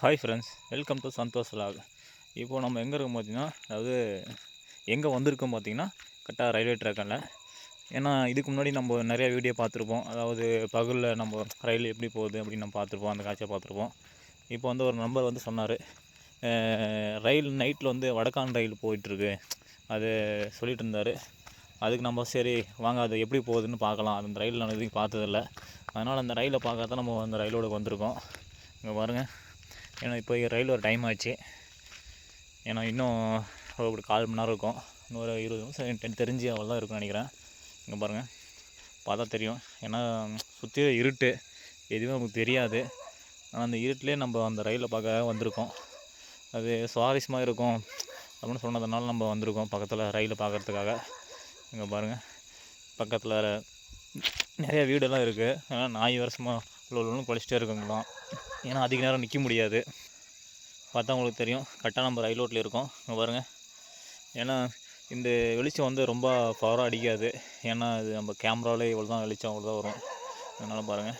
Hi friends welcome to Santhosh log இப்போது நம்ம எங்கே இருக்கோம் பார்த்தீங்கன்னா அதாவது எங்கே வந்திருக்கோம் பார்த்தீங்கன்னா கரெக்டாக ரயில்வே ட்ராக்கில் ஏன்னா இதுக்கு முன்னாடி நம்ம நிறைய வீடியோ பார்த்துருப்போம். அதாவது பகலில் நம்ம ரயில் எப்படி போகுது அப்படின்னு நம்ம பார்த்துருப்போம். அந்த காட்சியை பார்த்துருப்போம். இப்போ வந்து ஒரு நம்பர் வந்து சொன்னார். ரயில் நைட்டில் வந்து வடக்கான் ரயில் போயிட்டுருக்கு. அது சொல்லிட்டு இருந்தார். அதுக்கு நம்ம சரி வாங்க அது எப்படி போகுதுன்னு பார்க்கலாம். அந்த ரயில் நான் இதுக்கு பார்த்ததில்ல. அதனால் அந்த ரயிலை பார்க்க தான் நம்ம அந்த ரயிலோட வந்திருக்கோம். இங்கே பாருங்கள் ஏன்னா இப்போ ரயில் ஒரு டைம் ஆச்சு. ஏன்னா இன்னும் ஒரு கால் மணி நேரம் இருக்கும். இன்னொரு இருபது நிமிஷம் டென் தெரிஞ்சு அவ்வளோ தான் இருக்கும்னு நினைக்கிறேன். இங்கே பாருங்கள் பார்த்தா தெரியும். ஏன்னா சுற்றி இருட்டு. எதுவுமே நமக்கு தெரியாது. ஆனால் அந்த இருட்டிலே நம்ம அந்த ரயிலை பார்க்க வந்திருக்கோம். அது சுவாரஸ்யமாக இருக்கும் அப்படின்னு சொன்னதுனால நம்ம வந்திருக்கோம் பக்கத்தில் ரயிலை பார்க்குறதுக்காக. இங்கே பாருங்கள் பக்கத்தில் நிறைய வீடெல்லாம் இருக்குது ஆனால் நாய் வருஷமாக உள்ள உள்ளவங்களும் குளிச்சிட்டே இருக்குங்களாம். ஏன்னா அதிக நேரம் நிற்க முடியாது. பார்த்தா உங்களுக்கு தெரியும். கரெக்டாக நம்ம ரயில் ரோட்டில் இருக்கோம். இங்கே பாருங்கள் ஏன்னா இந்த வெளிச்சம் வந்து ரொம்ப பவராக அடிக்காது. ஏன்னா இது நம்ம கேமராவிலே இவ்வளோ தான் வெளிச்சம் அவ்வளோ தான் வரும். அதனால் பாருங்கள்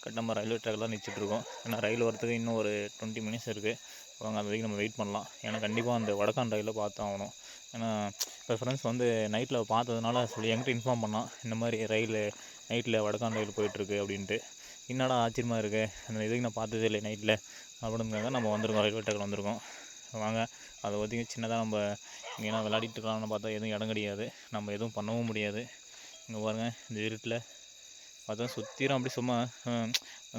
கரெக்டாக நம்ம ரயில்வே ட்ராக்கில் தான் நிற்சிட்ருக்கோம் ஏன்னா ரயில் வரத்துக்கு இன்னும் ஒரு டுவெண்ட்டி மினிட்ஸ் இருக்குது வாங்க அந்த வரைக்கும் நம்ம வெயிட் பண்ணலாம். ஏன்னா கண்டிப்பாக அந்த வடக்கான் ரயிலில் பார்த்து ஆகணும். ஏன்னா இப்போ ஃப்ரெண்ட்ஸ் வந்து நைட்டில் பார்த்ததுனால சொல்லி என்கிட்ட இன்ஃபார்ம் பண்ணான். இந்த மாதிரி ரயில் நைட்டில் வடக்கான் ரயில் போயிட்டுருக்கு அப்படின்ட்டு. என்னடா ஆச்சரியமாக இருக்குது அந்த இதுக்கு நான் பார்த்ததே இல்லை நைட்டில். அப்படிங்கிறத நம்ம வந்திருக்கோம் ரயில்வே ட்ராக்கில் வந்திருக்கோம். வாங்க அதை பற்றி சின்னதாக நம்ம இங்கேனா விளையாடிட்டு இருக்கலாம்னு பார்த்தா எதுவும் இடம் கிடையாது. நம்ம எதுவும் பண்ணவும் முடியாது. இங்கே பாருங்கள் இந்த இருட்டில் பார்த்தா சுற்றிலும் அப்படி சும்மா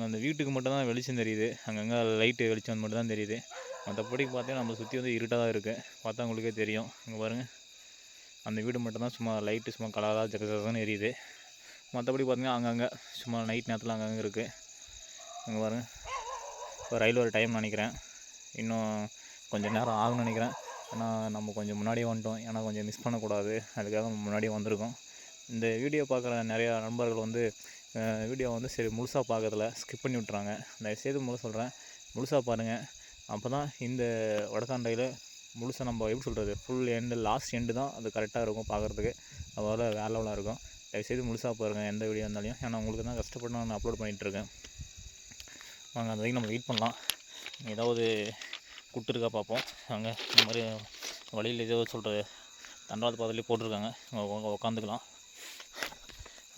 அந்த வீட்டுக்கு மட்டும்தான் வெளிச்சம் தெரியுது. அங்கங்கே லைட்டு வெளிச்சம் மட்டும் தான் தெரியுது. மற்றபடி பார்த்தா நம்ம சுற்றி வந்து இருட்டாக தான் இருக்குது பார்த்தா உங்களுக்கே தெரியும். இங்கே பாருங்கள் அந்த வீடு மட்டும்தான் சும்மா லைட்டு சும்மா கலராக ஜகஜகன்னு எரியுது. மற்றபடி பார்த்தீங்கன்னா அங்கங்கே சும்மா நைட் நேரத்தில் அங்கங்கே இருக்குது அங்கே பாருங்கள் இப்போ ரயில் வர டைம் நினைக்கிறேன். இன்னும் கொஞ்சம் நேரம் ஆகும்னு நினைக்கிறேன். ஏன்னா நம்ம கொஞ்சம் முன்னாடியே வந்துட்டோம். ஏன்னா கொஞ்சம் மிஸ் பண்ணக்கூடாது. அதுக்காக முன்னாடியே வந்திருக்கோம். இந்த வீடியோ பார்க்குற நிறையா நண்பர்கள் வந்து வீடியோ வந்து சரி முழுசாக பார்க்கறதில்ல ஸ்கிப் பண்ணி விட்றாங்க தயவுசெய்து முழு சொல்கிறேன் முழுசாக பாருங்கள் அப்போ தான் இந்த வடக்காண்டையில் முழுசாக நம்ம எப்படி சொல்கிறது ஃபுல் எண்டு லாஸ்ட் எண்டு தான் அது கரெக்டாக இருக்கும் பார்க்குறதுக்கு. அதோட வேலைவெலாம் லெவலாக இருக்கும். தயவுசெய்து முழுசாக பாருங்கள் எந்த வீடியோ இருந்தாலும். ஏன்னா உங்களுக்கு தான் கஷ்டப்பட்டு நான் அப்லோட் பண்ணிகிட்ருக்கேன் வாங்க அந்த வரைக்கும் நம்ம வெயிட் பண்ணலாம். ஏதாவது குட்டு இருக்கா பார்ப்போம். அங்கே இந்த மாதிரி வழியில் ஏதோ சொல்கிறது தண்டாவது பாதையிலே போட்டிருக்காங்க. உட்காந்துக்கலாம்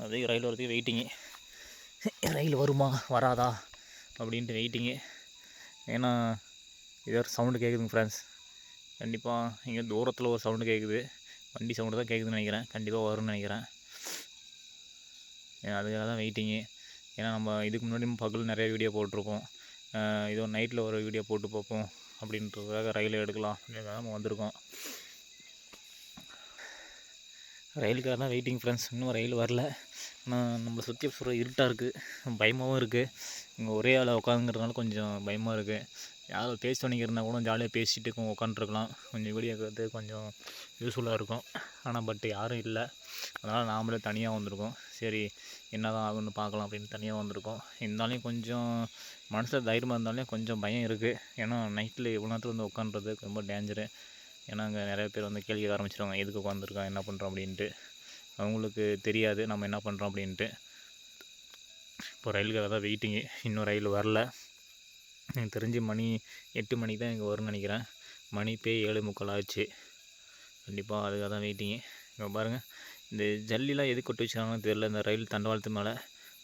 அதே ரயில் வரதுக்கு வெயிட்டிங்கு ரயில் வருமா வராதா? அப்படின்ட்டு வெயிட்டிங்கு ஏன்னா ஏதோ சவுண்டு கேட்குதுங்க ஃப்ரெண்ட்ஸ் கண்டிப்பாக இங்கே தூரத்தில் ஒரு சவுண்டு கேட்குது வண்டி சவுண்டு தான் கேட்குதுன்னு நினைக்கிறேன். கண்டிப்பாக வரும்னு நினைக்கிறேன். அதுக்காக தான் வெயிட்டிங்கு ஏன்னா நம்ம இதுக்கு முன்னாடி பகல் நிறைய வீடியோ போட்டிருக்கோம் இதோ நைட்டில் ஒரு வீடியோ போட்டு பார்ப்போம். அப்படின்றதுக்காக ரயில் எடுக்கலாம். அப்படின்றதுக்காக நம்ம வந்திருக்கோம். ரயிலுக்காக தான் வெயிட்டிங் ஃப்ரெண்ட்ஸ் இன்னும் ரயில் வரல. ஆனால் நம்மளை சுற்றி சொல்கிற இருட்டாக இருக்குது பயமாகவும் இருக்குது இங்கே ஒரே ஆளை உட்காந்துங்கிறதுனால கொஞ்சம் பயமாக இருக்குது யாரும் பேசி இருந்தால் கூட ஜாலியாக பேசிட்டு உட்காந்துருக்கலாம் கொஞ்சம் வீடியோ எடுக்கிறது கொஞ்சம் யூஸ்ஃபுல்லாக இருக்கும். ஆனால் பட் யாரும் இல்லை. அதனால் நாமளே தனியாக வந்திருக்கோம். சரி என்ன தான் ஆகும்னு பார்க்கலாம் அப்படின்னு தனியாக வந்திருக்கோம். இருந்தாலும் கொஞ்சம் மனசில் தைரியமாக இருந்தாலும் கொஞ்சம் பயம் இருக்குது ஏன்னா நைட்டில் இவ்வளோ நேரத்தில் வந்து உட்காந்துறது ரொம்ப டேஞ்சரு ஏன்னா அங்கே நிறைய பேர் வந்து கேள்வி ஆரம்பிச்சிருவாங்க. எதுக்கு உட்காந்துருக்கோம் என்ன பண்ணுறோம் அப்படின்ட்டு. அவங்களுக்கு தெரியாது. நம்ம என்ன பண்ணுறோம் அப்படின்ட்டு. இப்போ ரயிலுக்காக தான் வெயிட்டிங்கு இன்னும் ரயில் வரல. எனக்கு தெரிஞ்சு மணி எட்டு மணிக்கு தான் இங்கே வரும்னு நினைக்கிறேன். மணி பே ஏழு முக்கால் ஆச்சு கண்டிப்பாக அதுக்காக தான் வெயிட்டிங்கு இங்கே பாருங்கள் இந்த ஜல்லிலாம் எது கொட்டி வச்சுருக்காங்கன்னு தெரில இந்த ரயில் தண்டவாளத்து மேலே.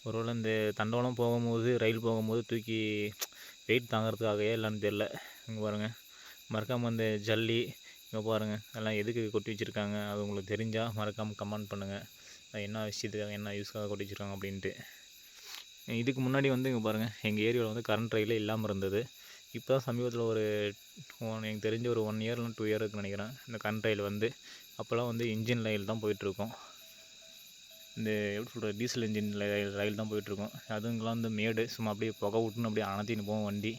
ஒருவேளை இந்த தண்டவாளம் போகும்போது ரயில் போகும்போது தூக்கி வெயிட் தாங்கிறதுக்காகவே இல்லைன்னு தெரில இங்கே பாருங்கள் மறக்காமல் இந்த ஜல்லி இங்கே பாருங்கள் எல்லாம் எதுக்கு கொட்டி வச்சுருக்காங்க? அது உங்களுக்கு தெரிஞ்சால் மறக்காமல் கமெண்ட் பண்ணுங்கள் என்ன விஷயத்துக்காக என்ன யூஸ்க்காக கொட்டி வச்சுருக்காங்க அப்படின்ட்டு. இதுக்கு முன்னாடி வந்து இங்கே பாருங்கள் எங்கள் ஏரியாவில் வந்து கரண்ட் ரயிலே இல்லாமல் இருந்தது. இப்போ தான் சமீபத்தில் ஒரு ஒன் எனக்கு தெரிஞ்ச ஒரு ஒன் இயர் இல்லை டூ இயருக்கு நினைக்கிறேன் இந்த கரண்ட் ரயில் வந்து. அப்போல்லாம் வந்து இன்ஜின் ரயில் தான் போயிட்டுருக்கோம். இந்த எப்படி சொல்கிறது டீசல் இன்ஜின் ரயில் ரயில் தான் போயிட்டுருக்கோம். அதுங்கெல்லாம் வந்து மேடு சும்மா அப்படியே புகை விட்டுன்னு அப்படியே அணத்தின்னு போவோம் வண்டி.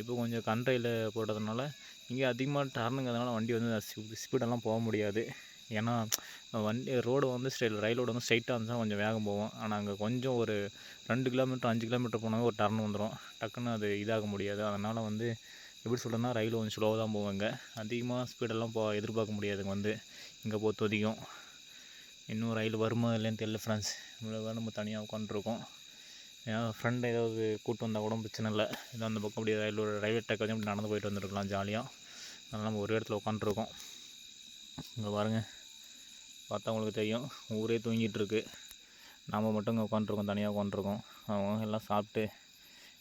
இப்போ கொஞ்சம் கரண்ட் ரயில் போட்டதுனால இங்கே அதிகமாக டர்னுங்கிறதுனால வண்டி வந்து ஸ்பீடெல்லாம் போக முடியாது. ஏன்னா வண்டி ரோடு வந்து ஸ்ட்ரெயிட் ரயிலோடு வந்து ஸ்ட்ரைட்டாக இருந்துச்சுன்னா கொஞ்சம் வேகம் போவோம் ஆனால் அங்கே கொஞ்சம் ஒரு ரெண்டு கிலோமீட்டர் அஞ்சு கிலோமீட்டர் போனாவே ஒரு டர்ன் வந்துடும் டக்குன்னு அது இதாக முடியாது. அதனால் வந்து எப்படி சொல்கிறேன்னா ரயில் கொஞ்சம் ஸ்லோவாக தான் போவாங்க அதிகமாக ஸ்பீடெல்லாம் போ எதிர்பார்க்க முடியாதுங்க வந்து. இங்கே பொறுத்த வரைக்கும். இன்னும் ரயில் வருமா இல்லைன்னு தெரியல ஃப்ரெண்ட்ஸ் இவ்வளோ நம்ம தனியாக உட்காந்துருக்கோம் என் ஃப்ரெண்டு ஏதாவது கூட்டு வந்தால் கூட பிரச்சனை இல்லை. ஏதோ அந்த பக்கம் அப்படியே ரயில் ரயில்வே ட்ராக் வந்து அப்படி நடந்து போயிட்டு வந்துருக்கலாம் ஜாலியாக அதனால் நம்ம ஒரு இடத்துல உட்காந்துருக்கோம் இங்கே பாருங்கள் பார்த்தா உங்களுக்கு தெரியும். ஊரே தூங்கிட்டு இருக்கு நாம் மட்டும் இங்கே உட்காந்துருக்கோம் தனியாக உட்காந்துருக்கோம் அவங்க எல்லாம் சாப்பிட்டு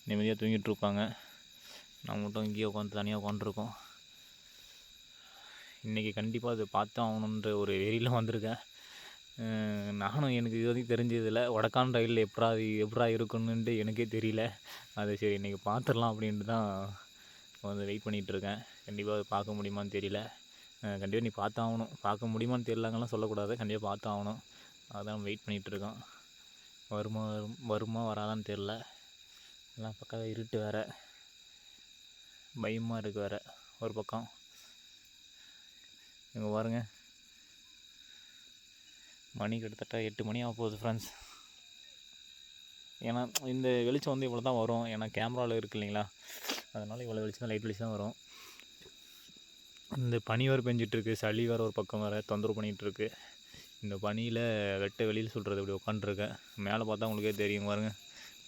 நிம்மதியாக தூங்கிட்டுருப்பாங்க. நான் மட்டும் இங்கேயே உட்காந்து தனியாக உட்காந்துருக்கோம் இன்றைக்கி கண்டிப்பாக அது பார்த்து ஆகணுன்ற ஒரு வெறியில் வந்திருக்கேன். நானும் எனக்கு இது வரைக்கும் தெரிஞ்சதில்ல. வடக்கான் ரயிலில் எப்படா அது எப்படா இருக்குன்னுட்டு எனக்கே தெரியல. அது சரி இன்றைக்கி பார்த்துடலாம் அப்படின்ட்டு தான் வந்து வெயிட் பண்ணிகிட்டு இருக்கேன் கண்டிப்பாக அதை பார்க்க முடியுமான்னு தெரியல. கண்டிப்பாக நீ பார்த்தாகணும். பார்க்க முடியுமான்னு தெரியலங்கலாம் சொல்லக்கூடாது. கண்டிப்பாக பார்த்தாகணும். அதான் வெயிட் பண்ணிகிட்டு இருக்கோம் வருமா வரும் வருமா வராதான்னு தெரில எல்லாம் பக்கம் இருட்டு வேறு. பயமாக இருக்குது வேறு. ஒரு பக்கம். இங்கே பாருங்க. மணி கிட்டத்தட்ட எட்டு மணி ஆக போகுது ஃப்ரெண்ட்ஸ் ஏன்னா இந்த வெளிச்சம் வந்து இவ்வளோ தான் வரும். ஏன்னா கேமராவில் இருக்கு இல்லைங்களா? அதனால் இவ்வளோ வெளிச்சம் லைட் வெளிச்சம் தான் வரும். இந்த பனி வேறு பெஞ்சிட்ருக்கு. சளி வேறு ஒரு பக்கம் வேறு தொந்தரவு பண்ணிகிட்ருக்கு இந்த பனியில் வெட்ட வெளியில் சொல்கிறது இப்படி உட்காண்ட்ருக்கேன் மேலே பார்த்தா உங்களுக்கே தெரியும் பாருங்க.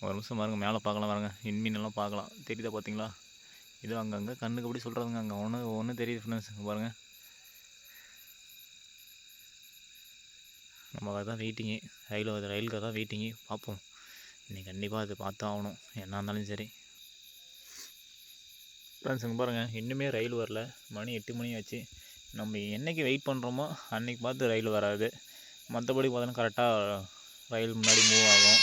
ஒரு நிமிஷம் பாருங்கள் மேலே பார்க்கலாம் பாருங்க. இன்மீனெல்லாம் பார்க்கலாம். தெரியுதா பார்த்தீங்களா? இது அங்கங்கே கண்ணுக்கு அப்படி சொல்கிறதுங்க அங்கே? ஒன்று ஒன்று தெரியுது ஃப்ரெண்ட்ஸ் பாருங்கள் நம்ம தான் வெயிட்டிங்கு ரயில் ரயிலுக்காக தான் வெயிட்டிங்கு பார்ப்போம். இன்னைக்கு கண்டிப்பாக அது பார்த்தா ஆகணும். என்ன இருந்தாலும் சரி. ஃப்ரெண்ட்ஸுங்க பாருங்கள் இன்னுமே ரயில் வரல. மணி எட்டு மணி ஆச்சு. நம்ம என்னைக்கு வெயிட் பண்ணுறோமோ அன்றைக்கி பார்த்து ரயில் வராது. மற்றபடி பார்த்தோன்னா கரெக்டாக ரயில் முன்னாடி மூவ் ஆகும்.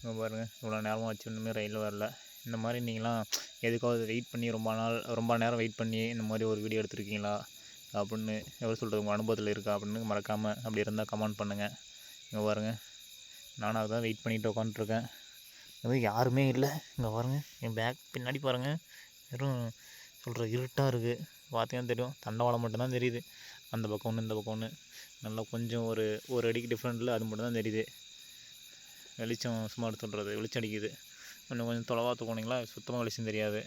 இங்கே பாருங்கள் இவ்வளோ நேரமாக வச்சு இன்னுமே ரயில் வரல. இந்த மாதிரி நீங்களாம் எதுக்காவது வெயிட் பண்ணி ரொம்ப நாள் ரொம்ப நேரம் வெயிட் பண்ணி இந்த மாதிரி ஒரு வீடியோ எடுத்துருக்கீங்களா? அப்படின்னு எவ்வளோ சொல்கிறது உங்கள் அனுபவத்தில் இருக்கா? அப்படின்னு மறக்காமல் அப்படி இருந்தால் கமெண்ட் பண்ணுங்கள் இங்கே பாருங்கள் நானாக தான் வெயிட் பண்ணிட்டு உட்காந்துட்ருக்கேன் அது யாருமே இல்லை. இங்கே பாருங்கள் என் பேக் பின்னாடி பாருங்கள் வெறும் சொல்கிற இருட்டாக இருக்குது பார்த்தீங்கன்னா தெரியும். தண்டவாளம் மட்டும்தான் தெரியுது. அந்த பக்கம் ஒன்று இந்த பக்கம் ஒன்று நல்லா கொஞ்சம் ஒரு ஒரு அடிக்கு டிஃப்ரெண்ட்டில் அது மட்டும் தான் தெரியுது. வெளிச்சம் சும்மா சொல்கிறது வெளிச்சம் அடிக்குது. இன்னும் கொஞ்சம் தொலைவாத்து போனீங்களா சுத்தமாக வெளிச்சம் தெரியாது.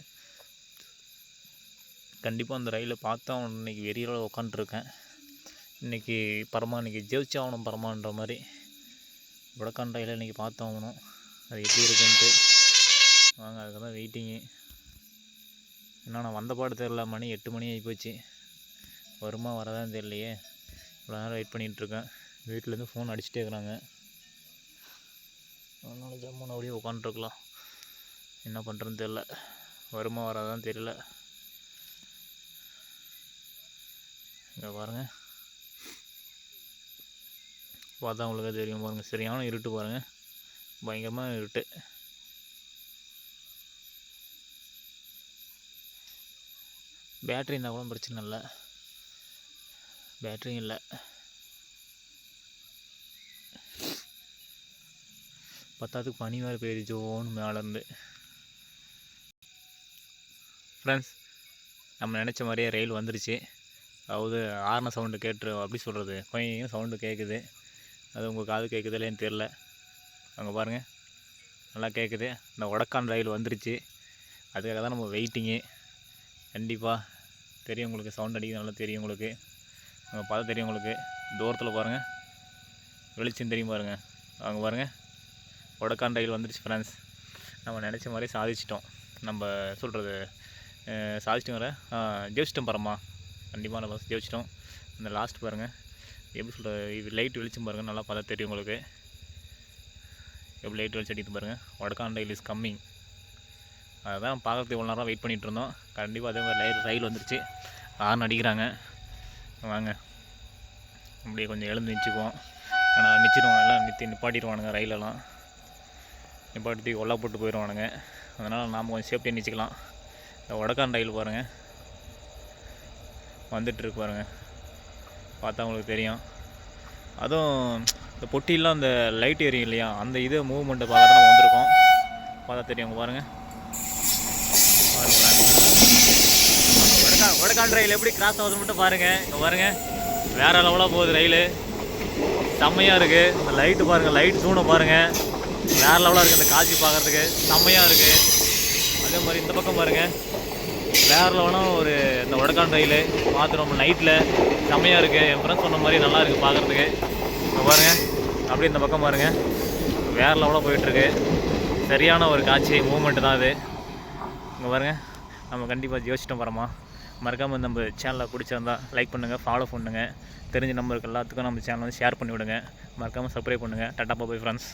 கண்டிப்பாக அந்த ரயிலை பார்த்தா இன்னைக்கு வெறியில் உட்காந்துருக்கேன் இன்றைக்கி பரமா இன்றைக்கி ஜெயிச்சு ஆகணும் பரமான்ற மாதிரி. வடக்கான் ரயிலை இன்றைக்கி பார்த்தாகணும். அது எப்படி இருக்குன்ட்டு. வாங்க அதுக்கு தான் வெயிட்டிங்கு என்ன நான் வந்த பாடு தெரில மணி எட்டு மணி ஆகிப்போச்சு வருமா வரதான் தெரியலையே. இவ்வளோ நேரம் வெயிட் பண்ணிகிட்ருக்கேன் வீட்டிலேருந்து ஃபோன் அடிச்சுட்டே இருக்கிறாங்க. அதனால் ஜம்முன்னு அப்படியே உட்காந்துருக்கலாம் என்ன பண்ணுறதுன்னு தெரில வருமா வராதான் தெரியல. இங்கே பாருங்கள் பார்த்தா உங்களுக்கே தெரியும் பாருங்கள் சரியான இருட்டு பாருங்கள் பயங்கரமாக இருட்டு. பேட்ரி இருந்தால் கூட பிரச்சனை இல்லை. பேட்டரியும் இல்லை. பத்தாவதுக்கு பனி வேறு பெய்யுது ஜோன்னு மேலேருந்து ஃப்ரெண்ட்ஸ் நம்ம நினச்ச மாதிரியே ரயில் வந்துருச்சு. அதாவது ஆர்ன சவுண்டு கேட்டுரு அப்படி சொல்கிறது கொஞ்சம் சவுண்டு கேட்குது அது உங்கள் காது கேட்குதுலேன்னு தெரில அங்கே பாருங்கள் நல்லா கேட்குது இந்த வடக்கான் ரயில் வந்துருச்சு. அதுக்காக தான் நம்ம வெயிட்டிங்கு கண்டிப்பாக தெரியும் உங்களுக்கு சவுண்ட் அடிக்குது நல்லா தெரியும் உங்களுக்கு. அங்கே பார்த்தா தெரியும் உங்களுக்கு. தூரத்தில் பாருங்கள் வெளிச்சம் தெரியும் பாருங்கள் அங்கே பாருங்கள் வடக்கான் ரயில் வந்துருச்சு ஃப்ரெண்ட்ஸ் நம்ம நினச்ச மாதிரி சாதிச்சிட்டோம். நம்ம சொல்கிறது சாதிச்சிட்டோம் வர ஜெயிச்சிட்டோம் பரமா கண்டிப்பாக நம்ம ஜெயிச்சிட்டோம். இந்த லாஸ்ட் பாருங்கள் எப்படி சொல்கிறது இது லைட் வெளிச்சம் பாருங்கள் நல்லா பார்த்தா தெரியும் உங்களுக்கு. எப்படி லைட் வச்சு அடித்து பாருங்கள் வடக்கான் ரயில் இஸ் கம்மிங் அதுதான் பார்க்கறதுக்கு இவ்வளோ நேரம் வெயிட் பண்ணிகிட்டு இருந்தோம். கண்டிப்பாக அதே மாதிரி ரயில் ரயில் வந்துருச்சு. ஹார்ன் அடிக்கிறாங்க. வாங்க. அப்படியே கொஞ்சம் எழுந்து நிச்சுக்குவோம் ஆனால் நிச்சிடுவோம். எல்லாம் நிறுத்தி நிப்பாட்டிடுவானுங்க ரயிலெல்லாம் நிப்பாட்டி ஒல்லா போட்டு போயிடுவானுங்க. அதனால் நாம் கொஞ்சம் சேஃப்டியாக நிச்சுக்கலாம் இந்த வடக்கான் ரயில் பாருங்கள் வந்துட்டுருக்கு பாருங்கள் பார்த்தா உங்களுக்கு தெரியும். அதுவும் இந்த பொட்டிலாம் அந்த லைட் எரியும் இல்லையா? அந்த இது மூவ்மெண்ட்டை பார்த்தா தான் நம்ம வந்திருக்கோம். பார்த்தா தெரியும் இங்க பாருங்கள் வடக்கான் வடக்கான் ரயில் எப்படி கிராஸ் ஆகுது மட்டும் பாருங்கள் இங்கே பாருங்கள் வேறு லெவலாக போகுது ரயில் செம்மையாக இருக்குது இந்த லைட்டு பாருங்கள் லைட் சூனை பாருங்கள் வேறு லெவலாக இருக்குது இந்த காட்சி பார்க்குறதுக்கு. செம்மையாக இருக்குது அதே மாதிரி இந்த பக்கம் பாருங்கள் வேறு லெவலாக ஒரு இந்த வடக்கான் ரயில் பார்த்து நம்ம நைட்டில் செம்மையாக இருக்குது என் ஃப்ரெண்ட்ஸ் சொன்ன மாதிரி நல்லா இருக்குது பார்க்குறதுக்கு. பாருங்கள் அப்படியே இந்த பக்கம் பாருங்கள் வேறு லெவலாக போயிட்டுருக்கு. சரியான ஒரு காட்சி மூமெண்ட்டு தான் அது. இங்கே பாருங்கள் நம்ம கண்டிப்பாக யோசிச்சிட்டோம் வரமா மறக்காமல் நம்ம சேனலை பிடிச்சிருந்தா லைக் பண்ணுங்கள் ஃபாலோ பண்ணுங்கள் தெரிஞ்ச நம்பருக்கு எல்லாத்துக்கும் நம்ம சேனல் வந்து ஷேர் பண்ணிவிடுங்க. மறக்காமல் சப்ஸ்கிரைப் பண்ணுங்கள் டாட்டா பாய் ஃப்ரெண்ட்ஸ்